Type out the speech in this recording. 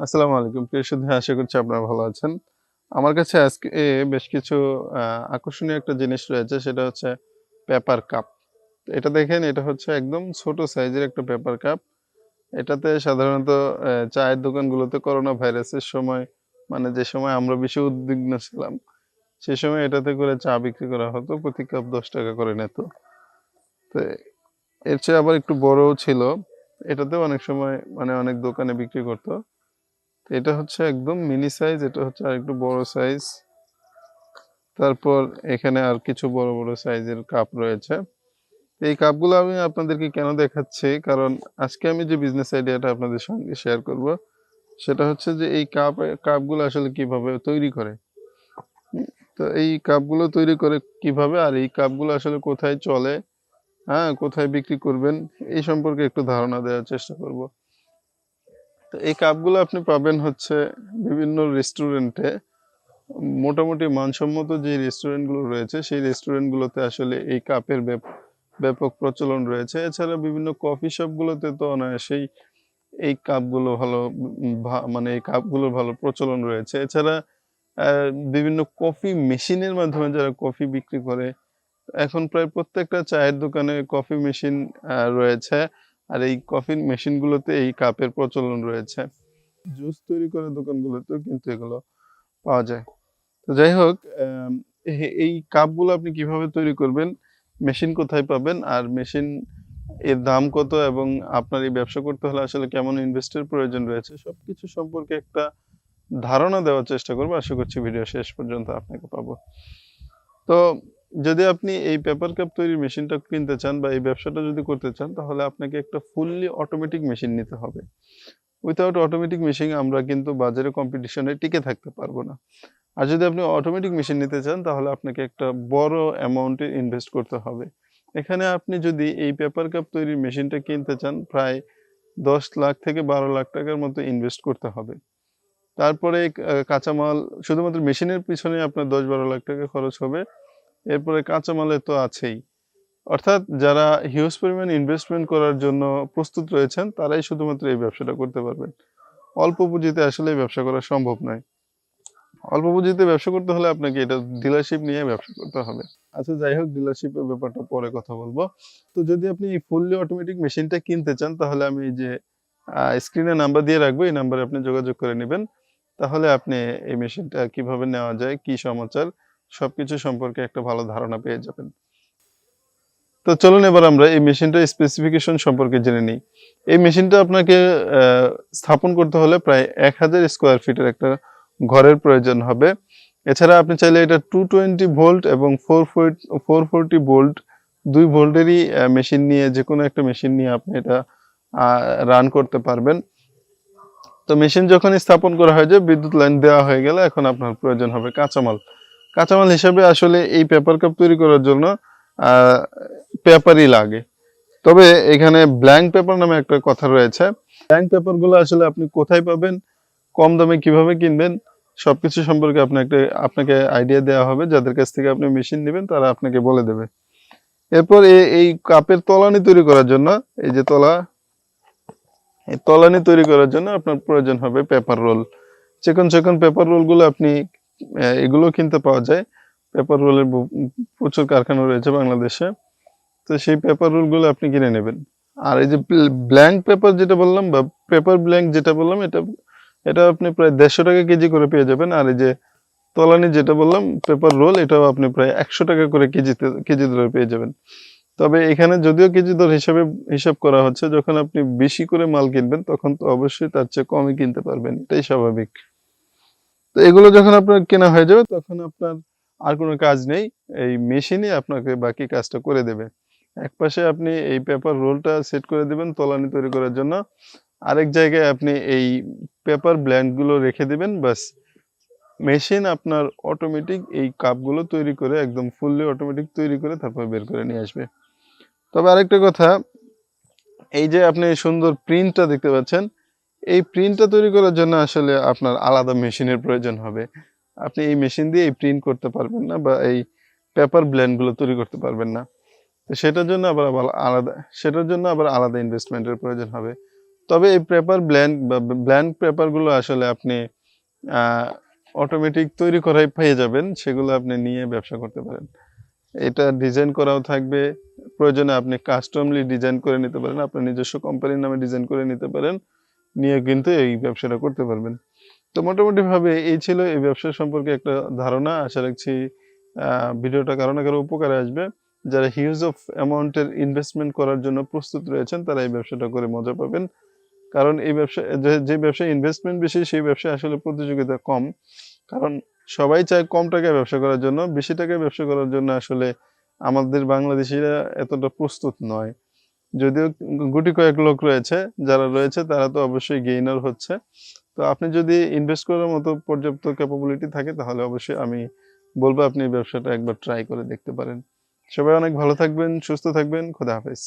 আসসালামু আলাইকুম। প্রিয় সুধী আশা করছি আপনারা ভালো আছেন। আমার কাছে আজকে বেশ কিছু আকর্ষণীয় একটা জিনিস রয়েছে, সেটা হচ্ছে পেপার কাপ। এটা দেখেন, এটা হচ্ছে একদম ছোট সাইজের একটা পেপার কাপ। এটাতে সাধারণত চায়ের দোকানগুলোতে করোনা ভাইরাসের সময় মানে যে সময় আমরা বেশি উদ্বিগ্ন ছিলাম, সে সময় এটাতে করে চা বিক্রি করা হতো, প্রতি কাপ দশ টাকা করে নিত। তো, এর চেয়ে আবার একটু বড়ও ছিল। এটাতেও অনেক সময় মানে অনেক দোকানে বিক্রি করতো। এটা হচ্ছে একদম মিনি সাইজ এটা হচ্ছে আর একটু বড় সাইজ তারপর এখানে আর কিছু বড় বড় সাইজের কাপ রয়েছে। এই কাপগুলো আমি আপনাদেরকে কেন দেখাচ্ছি? কারণ আজকে আমি যে বিজনেস আইডিয়াটা আপনাদের সঙ্গে শেয়ার করব, সেটা হচ্ছে যে এই কাপ কাপগুলো আসলে কীভাবে তৈরি করে। তো এই কাপগুলো তৈরি করে কীভাবে আর এই কাপগুলো আসলে কোথায় চলে হ্যাঁ কোথায় বিক্রি করবেন, এই সম্পর্কে একটু ধারণা দেওয়ার চেষ্টা করব। তো এই কাপগুলো আপনি পাবেন হচ্ছে বিভিন্ন রেস্টুরেন্টে মোটামুটি মানসম্মত যে রেস্টুরেন্টগুলো রয়েছে, সেই রেস্টুরেন্টগুলোতে আসলে এই কাপের ব্যাপ- ব্যাপক প্রচলন রয়েছে। এছাড়া বিভিন্ন কফি শপগুলোতে তো অনায়াসেই এই কাপগুলো ভালো মানে এই কাপগুলোর ভালো প্রচলন রয়েছে। এছাড়া বিভিন্ন কফি মেশিনের মাধ্যমে যারা কফি বিক্রি করে, এখন প্রায় প্রত্যেকটা চায়ের দোকানে কফি মেশিন রয়েছে। আর এই কফি মেশিনগুলোতে এই কাপের প্রচলন রয়েছে। জুস তৈরি করে দোকানগুলোতেও কিন্তু এগুলো পাওয়া যায়। তো যাই হোক এই কাপগুলো আপনি কীভাবে তৈরি করবেন, মেশিন কোথায় পাবেন, আর মেশিন এর দাম কত এবং আপনার এই ব্যবসা করতে হলে আসলে কেমন ইনভেস্টের প্রয়োজন রয়েছে, সবকিছু সম্পর্কে একটা ধারণা দেওয়ার চেষ্টা করব। আশা করছি ভিডিও শেষ পর্যন্ত আপনাকে পাবো। তো যদি আপনি এই পেপার কাপ তৈরির মেশিনটা কিনতে চান বা এই ব্যবসাটা যদি করতে চান, তাহলে আপনাকে একটা ফুললি অটোমেটিক মেশিন নিতে হবে। উইথাউট অটোমেটিক মেশিন আমরা কিন্তু বাজারে কম্পিটিশনে টিকে থাকতে পারব না। আর যদি আপনি অটোমেটিক মেশিন নিতে চান, তাহলে আপনাকে একটা বড় অ্যামাউন্টে ইনভেস্ট করতে হবে। এখানে আপনি যদি এই পেপার কাপ তৈরির মেশিনটা কিনতে চান, প্রায় দশ লাখ থেকে বারো লাখ টাকার মতো ইনভেস্ট করতে হবে। তারপরে কাঁচামাল, শুধুমাত্র মেশিনের পিছনে আপনার দশ বারো লাখ টাকা খরচ হবে। এরপরে কাঁচামালে তো আছেই। অর্থাৎ যারা হিউজ পরিমাণ ইনভেস্টমেন্ট করার জন্য প্রস্তুত রয়েছেন, তারাই শুধুমাত্র এই ব্যবসাটা করতে পারবেন। অল্প পুঁজিতে আসলে ব্যবসা করা সম্ভব নয়। অল্প পুঁজিতে ব্যবসা করতে হলে আপনাকে এটা ডিলারশিপ নিয়ে ব্যবসা করতে হবে। আচ্ছা যাই হোক ডিলারশিপের ব্যাপারটা পরে কথা বলব। তো যদি আপনি এই ফুললি অটোমেটিক মেশিনটা কিনতে চান, তাহলে আমি যে স্ক্রিনে নাম্বার দিয়ে রাখব, এই নাম্বারে আপনি যোগাযোগ করে নেবেন। তাহলে আপনি এই মেশিনটা কীভাবে নেওয়া যায়, কি সমাচার সবকিছু সম্পর্কে একটা ভালো ধারণা পেয়ে যাবেন। তো চলুন এবার আমরা এই মেশিনটার স্পেসিফিকেশন সম্পর্কে জেনে নিই। এই মেশিনটা আপনাকে স্থাপন করতে হলে প্রায় এক হাজার স্কোয়ার ফিটের একটা ঘরের প্রয়োজন হবে। এছাড়া আপনি চাইলে এটা টু টোয়েন্টি ভোল্ট এবং ফোর ফোর ফোরটি ভোল্ট দুই ভোল্টেরই মেশিন নিয়ে যে কোনো একটা মেশিন নিয়ে আপনি এটা রান করতে পারবেন। তো মেশিন যখন স্থাপন করা হয় যে বিদ্যুৎ লাইন দেওয়া হয়ে গেলে এখন আপনার প্রয়োজন হবে কাঁচামাল। কাঁচামাল হিসাবে আসলে এই পেপার কাপ তৈরি করার জন্য পেপারই লাগে। তবে এখানে ব্ল্যাঙ্ক পেপার নামে একটা কথা রয়েছে। ব্ল্যাঙ্ক পেপারগুলো আসলে আপনি কোথায় পাবেন, কম দামে কীভাবে কিনবেন, সবকিছু সম্পর্কে আপনাকে আপনাকে আইডিয়া দেওয়া হবে। যাদের কাছ থেকে আপনি মেশিন নেবেন, তারা আপনাকে বলে দেবে। এরপর এই কাপের তলানি তৈরি করার জন্য, এই যে তলা, এই তলানি তৈরি করার জন্য আপনার প্রয়োজন হবে পেপার রোল চেকন চিকন পেপার রোলগুলো আপনি এগুলো কিনতে পাওয়া যায়। পেপার রোলের প্রচুর কারখানা রয়েছে বাংলাদেশে। তো সেই পেপার রোলগুলো আপনি কিনে নেবেন। আর এই যে ব্ল্যাঙ্ক পেপার যেটা বললাম বা পেপার ব্ল্যাঙ্ক যেটা বললাম, এটা এটা আপনি প্রায় দেড়শো টাকা কেজি করে পেয়ে যাবেন। আর এই যে তলানি যেটা বললাম, পেপার রোল, এটাও আপনি প্রায় একশো টাকা করে কেজিতে, কেজি দরে পেয়ে যাবেন। তবে এখানে যদিও কেজি দর হিসাবে হিসাব করা হচ্ছে, যখন আপনি বেশি করে মাল কিনবেন, তখন তো অবশ্যই তার চেয়ে কমই কিনতে পারবেন। এটাই স্বাভাবিক। তো এগুলো যখন আপনার কেনা হয়ে যাবে, তখন আপনার আর কোনো কাজ নেই। এই মেশিনে আপনাকে বাকি কাজটা করে দেবে। এক পাশে আপনি এই পেপার রোলটা সেট করে দিবেন তলানি তৈরি করার জন্য। আরেক জায়গায় আপনি এই পেপার ব্ল্যান্ডগুলো রেখে দেবেন বাস মেশিন আপনার অটোমেটিক এই কাপগুলো তৈরি করে, একদম ফুললি অটোমেটিক তৈরি করে তারপর বের করে নিয়ে আসবে। তবে আরেকটা কথা, এই যে আপনি সুন্দর প্রিন্টটা দেখতে পাচ্ছেন এই প্রিন্টটা তৈরি করার জন্য আসলে আপনার আলাদা মেশিনের প্রয়োজন হবে। আপনি এই মেশিন দিয়ে এই প্রিন্ট করতে পারবেন না বা এই পেপার ব্ল্যান্ডগুলো তৈরি করতে পারবেন না। তো সেটার জন্য আবার আবার আলাদা, সেটার জন্য আবার আলাদা ইনভেস্টমেন্টের প্রয়োজন হবে। তবে এই পেপার ব্ল্যান্ড বা ব্ল্যাঙ্ক পেপারগুলো আসলে আপনি অটোমেটিক তৈরি করাই পেয়ে যাবেন, সেগুলো আপনি নিয়ে ব্যবসা করতে পারেন। এটা ডিজাইন করাও থাকবে। প্রয়োজনে আপনি কাস্টমলি ডিজাইন করে নিতে পারেন, আপনার নিজস্ব কোম্পানির নামে ডিজাইন করে নিতে পারেন। নিয়ে কিন্তু এই ব্যবসাটা করতে পারবেন। তো মোটামুটি ভাবে এই ছিল এই ব্যবসা সম্পর্কে একটা ধারণা। আশা রাখছি ভিডিওটা কারও না কারও উপকারে আসবে। যারা হিউজ অফ অ্যামাউন্টের ইনভেস্টমেন্ট করার জন্য প্রস্তুত রয়েছেন, তারা এই ব্যবসাটা করে মজা পাবেন। কারণ এই ব্যবসা, যে ব্যবসায় ইনভেস্টমেন্ট বেশি, সেই ব্যবসায় আসলে প্রতিযোগিতা কম। কারণ সবাই চায় কম টাকায় ব্যবসা করার জন্য, বেশি টাকায় ব্যবসা করার জন্য আসলে আমাদের বাংলাদেশিরা এতটা প্রস্তুত নয়। যদিও গুটি কয়েক লোক রয়েছে, যারা রয়েছে তারা তো অবশ্যই গেইনার হচ্ছে। তো আপনি যদি ইনভেস্ট করার মতো পর্যাপ্ত ক্যাপাবিলিটি থাকে, তাহলে অবশ্যই আমি বলব আপনি ব্যবসাটা একবার ট্রাই করে দেখতে পারেন। সবাই অনেক ভালো থাকবেন, সুস্থ থাকবেন, খোদা হাফেজ।